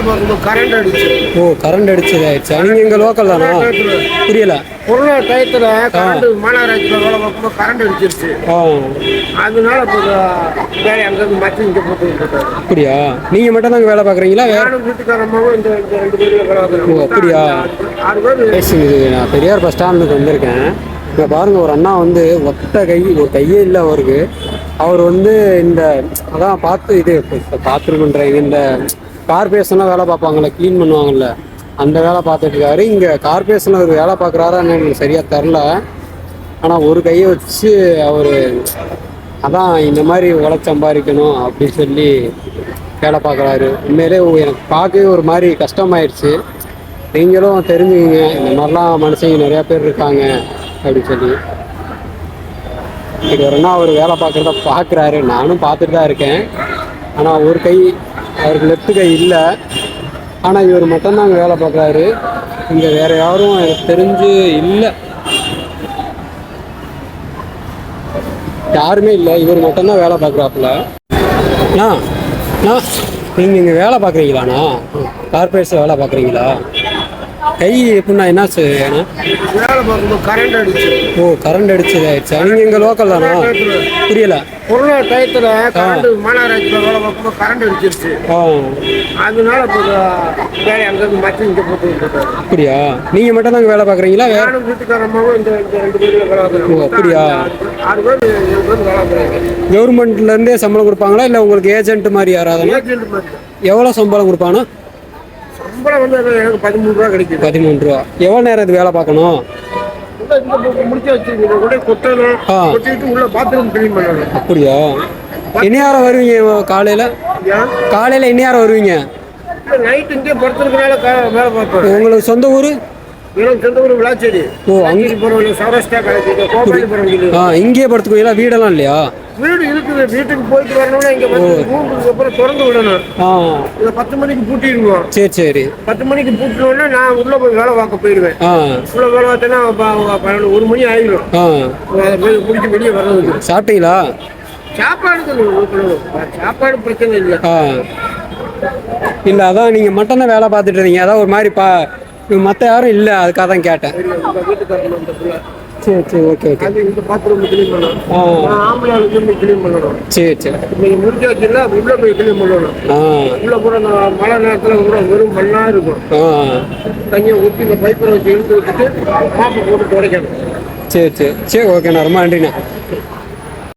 பார்க்கும்போது கரண்ட் அடிச்சு. ஓ கரண்ட் அடிச்சது ஆயிடுச்சா நீங்கள் இங்கே லோக்கல் தானா? புரியல. கொரோனா டயத்தில் கரண்ட் மாநகராட்சியில் வேலை பார்க்கும்போது கரண்ட் அடிச்சிருச்சு. ஆ. அதனால இப்போ வேலை அங்கேருந்து மாற்றி இங்கே போட்டு அப்படியா? நீங்கள் மட்டும் தாங்க வேலை பார்க்குறீங்களா? வேற நானும் வீட்டுக்காரமாவும் இந்த இந்த ரெண்டு பேரும் வேலை பார்க்குறோம். ஓ, அப்படியா? ஆறு பேர் பேசுங்க நான் பெரியார் பஸ் ஸ்டாண்டுக்கு வந்திருக்கேன். இங்கே பாருங்க ஒரு அண்ணா வந்து ஒத்த கை ஒரு கையே இல்லை அவருக்கு. அவர் வந்து இந்த அதான் பார்த்து இது இப்போ பார்த்துருக்குன்றீங்க இந்த கார்பரேஷன்லாம் வேலை பார்ப்பாங்கல்ல க்ளீன் பண்ணுவாங்கல்ல அந்த வேலை பார்த்துட்டு இருக்காரு. இங்கே கார்பரேஷனில் ஒரு வேலை பார்க்குறாரா எனக்கு சரியாக தெரில ஆனால் ஒரு கையை வச்சு அவர் அதான் இந்த மாதிரி உழைச்சி சம்பாதிக்கணும் அப்படின்னு சொல்லி வேலை பார்க்குறாரு. உண்மையிலே எனக்கு பார்க்கவே ஒரு மாதிரி கஷ்டமாயிடுச்சு நீங்களும் தெரிஞ்சுக்கங்க இந்த மாதிரிலாம் மனுஷங்க நிறையா பேர் இருக்காங்க அப்படின்னு சொல்லி. இது வரனா அவர் வேலை பார்க்குறத பார்க்குறாரு. நானும் பார்த்துட்டு தான் இருக்கேன். ஆனால் ஒரு கை அவருக்கு லெஃப்ட் கை இல்லை. ஆனால் இவர் மட்டும்தான் அங்கே வேலை பார்க்குறாரு. இங்கே வேற யாரும் எனக்கு தெரிஞ்சு இல்லை. யாருமே இல்லை. இவர் மட்டும்தான் வேலை பார்க்குறாப்புல. அண்ணா அண்ணா நீங்கள் இங்கே வேலை பார்க்குறீங்களாண்ணா? கார்பரேட்ஸில் வேலை பார்க்குறீங்களா? கை எப்படின்னா என்ன செய்யணும் வேலை பார்க்கும்போது கரண்ட் அடிச்சு. ஓ கரண்ட் அடிச்சது ஆயிடுச்சா நீங்கள் இங்கே லோக்கல் தானா? புரியல. கொரோனா டயத்தில் கரண்ட் மாநகராட்சியில் வேலை பார்க்கும்போது கரண்ட் அடிச்சிருச்சு. ஆ. அதனால இப்போ வேலை அங்கேருந்து மாற்றி இங்கே போட்டு அப்படியா? நீங்கள் மட்டும் தாங்க வேலை பார்க்குறீங்களா? வேற நானும் வீட்டுக்காரமாவும் இந்த ரெண்டு பேரும் வேலை பார்க்குறோம். ஓ, அப்படியா? ஆறு பேர் ஏழு பேர் வேலை பார்க்குறாங்க. கவர்மெண்ட்லேருந்தே சம்பளம் கொடுப்பாங்களா? இல்லை உங்களுக்கு ஏஜென்ட் மாதிரி யாராவது ஏஜென்ட் மாதிரி. தான். எவ்வளோ சம்பளம் கொடுப்பானா? சம்பளம் வந்து எனக்கு பதிமூணு ரூபா கிடைக்குது. பதிமூணு ரூபா. எவ்வளோ நேரம் இது வேலை பார்க்கணும்? முடிச்சு வச்சிருக்கீங்க கூட கொட்டணும். ஆ. கொட்டிட்டு உள்ள பாத்ரூம் கிளீன் பண்ணணும். அப்படியா? யாரம் வருவீங்க காலையில்? காலையில் யாரம் வருவீங்க? நைட் இங்கே படுத்துருக்கனால வேலை பார்ப்பேன். உங்களுக்கு சொந்த ஊர்? எனக்கு சொந்த ஊர் விளாச்சேரி. ஓ, அங்க- போகிறவங்க சௌராஷ்டிரா கிடைக்குது கோபாலிபுரம் ஆ இங்கேயே படுத்துக்குவீங்களா? வீடெல்லாம் இல்லையா? வீடு இருக்குது. வீட்டுக்கு போயிட்டு வரணும்னா இங்கே வந்து ரூமுக்கு அப்புறம் திறந்து விடணும். இதை பத்து மணிக்கு பூட்டிடுவோம். சரி சரி. பத்து மணிக்கு பூட்டினோடனே நான் உள்ளே போய் வேலை பார்க்க போயிடுவேன். உள்ள வேலை பார்த்தேன்னா பன்னெண்டு ஒரு மணி ஆயிடும் போய் முடிச்சு வெளியே வர்றதுக்கு. சாப்பிட்டீங்களா? கொடுக்கணும். சாப்பாடு பிரச்சனை இல்லை. இல்லை அதான் நீங்கள் மட்டும் தான் வேலை பார்த்துட்டு இருந்தீங்க. அதான் ஒரு மாதிரி பா மற்ற யாரும் இல்லை அதுக்காக தான் கேட்டேன் சரி சரி ஓகே ஓகே அது இந்த பாத்ரூம் க்ளீன் பண்ணணும். ஆ நான் ஆம்பளை ஆளுக்கு போய் க்ளீன் பண்ணணும். சரி சரி. நீங்கள் முடிச்சு வச்சுன்னா உள்ள போய் க்ளீன் பண்ணணும். ஆ. உள்ள கூட மழை நேரத்தில் கூட வெறும் மண்ணா இருக்கும். தண்ணியை ஊற்றி இந்த பைப்பில் வச்சு இழுத்து வச்சுட்டு மாப்பை போட்டு துடைக்கணும். சரி சரி. சரி ஓகேண்ணா ரொம்ப நன்றிண்ணா.